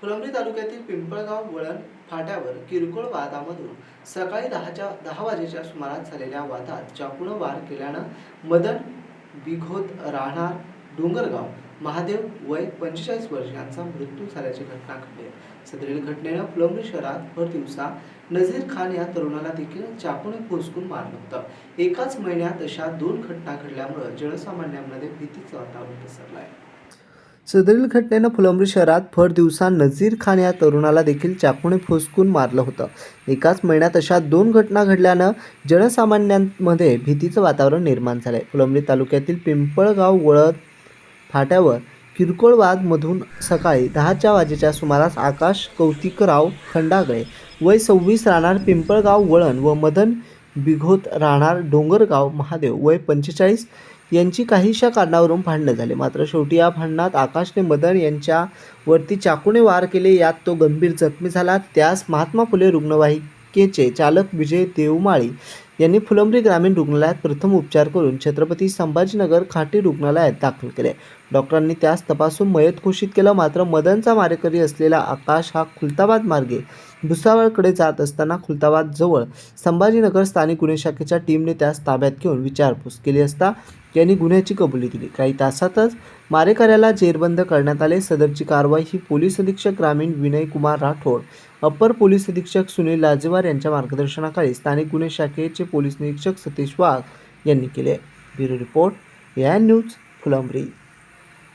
फुलंब्री तालुक्यातील पिंपळगाव वळण फाट्यावर किरकोळ वादामधून सकाळी दहाच्या दहा वाजेच्या सुमारास झालेल्या वादात चाकूनं वार केल्यानं मदन बिघोत राहणार डोंगरगाव महादेव वय पंचेचाळीस वर्षांचा मृत्यू झाल्याची घटना घडली. सदरील घटनेनं फुलंब्री शहरात भर दिवसा नझीर खान या तरुणाला देखील चाकूने पोचकून मारलं होतं. एकाच महिन्यात अशा दोन घटना घडल्यामुळे जनसामान्यांमध्ये भीतीचं वातावरण पसरलं आहे सदरील घटनेनं फुलंब्री शहरात भर दिवसा नझीर खान या तरुणाला देखील चाकूने फुसकून मारलं होतं. एकाच महिन्यात अशा दोन घटना घडल्यानं जनसामान्यांमध्ये भीतीचं वातावरण निर्माण झालंय. फुलंब्री तालुक्यातील पिंपळगाव वळद फाट्यावर किरकोळ वादमधून सकाळी दहाच्या वाजेच्या सुमारास आकाश कौतिकराव खंडागळे वय सव्वीस राहणार पिंपळगाव वळण व मदन बिघोत राहणार डोंगरगाव महादेव वय पंचेचाळीस. यांची काहीशा कारणावरून भांडणं झाले. मात्र शेवटी या भांडणात आकाशने मदन यांच्या वरती चाकूने वार केले. यात तो गंभीर जखमी झाला. त्यास महात्मा फुले केचे चालक विजय देवमाळी यांनी फुलंब्री ग्रामीण रुग्णालयात प्रथम उपचार करून छत्रपती संभाजीनगर खाटी रुग्णालयात दाखल केले. डॉक्टरांनी त्यास तपासून मयत घोषित केलं. मात्र मदनचा मारेकरी असलेला आकाश हा खुलताबाद मार्गे भुसावळकडे जात असताना खुलताबाद जवळ संभाजीनगर स्थानिक गुन्हे शाखेच्या टीमने त्यास ताब्यात घेऊन विचारपूस केली असता यांनी गुन्ह्याची कबुली दिली. काही तासातच मारेकऱ्याला जेरबंद करण्यात आले. सदरची कारवाई ही पोलीस अधीक्षक ग्रामीण विनय कुमार राठोड अप्पर पोलीस अधीक्षक सुनील लाजेवार यांच्या मार्गदर्शनाखाली स्थानिक गुन्हे शाखेचे पोलीस निरीक्षक सतीश वाघ यांनी केले. ब्युरो रिपोर्ट या न्यूज फुलंब्री.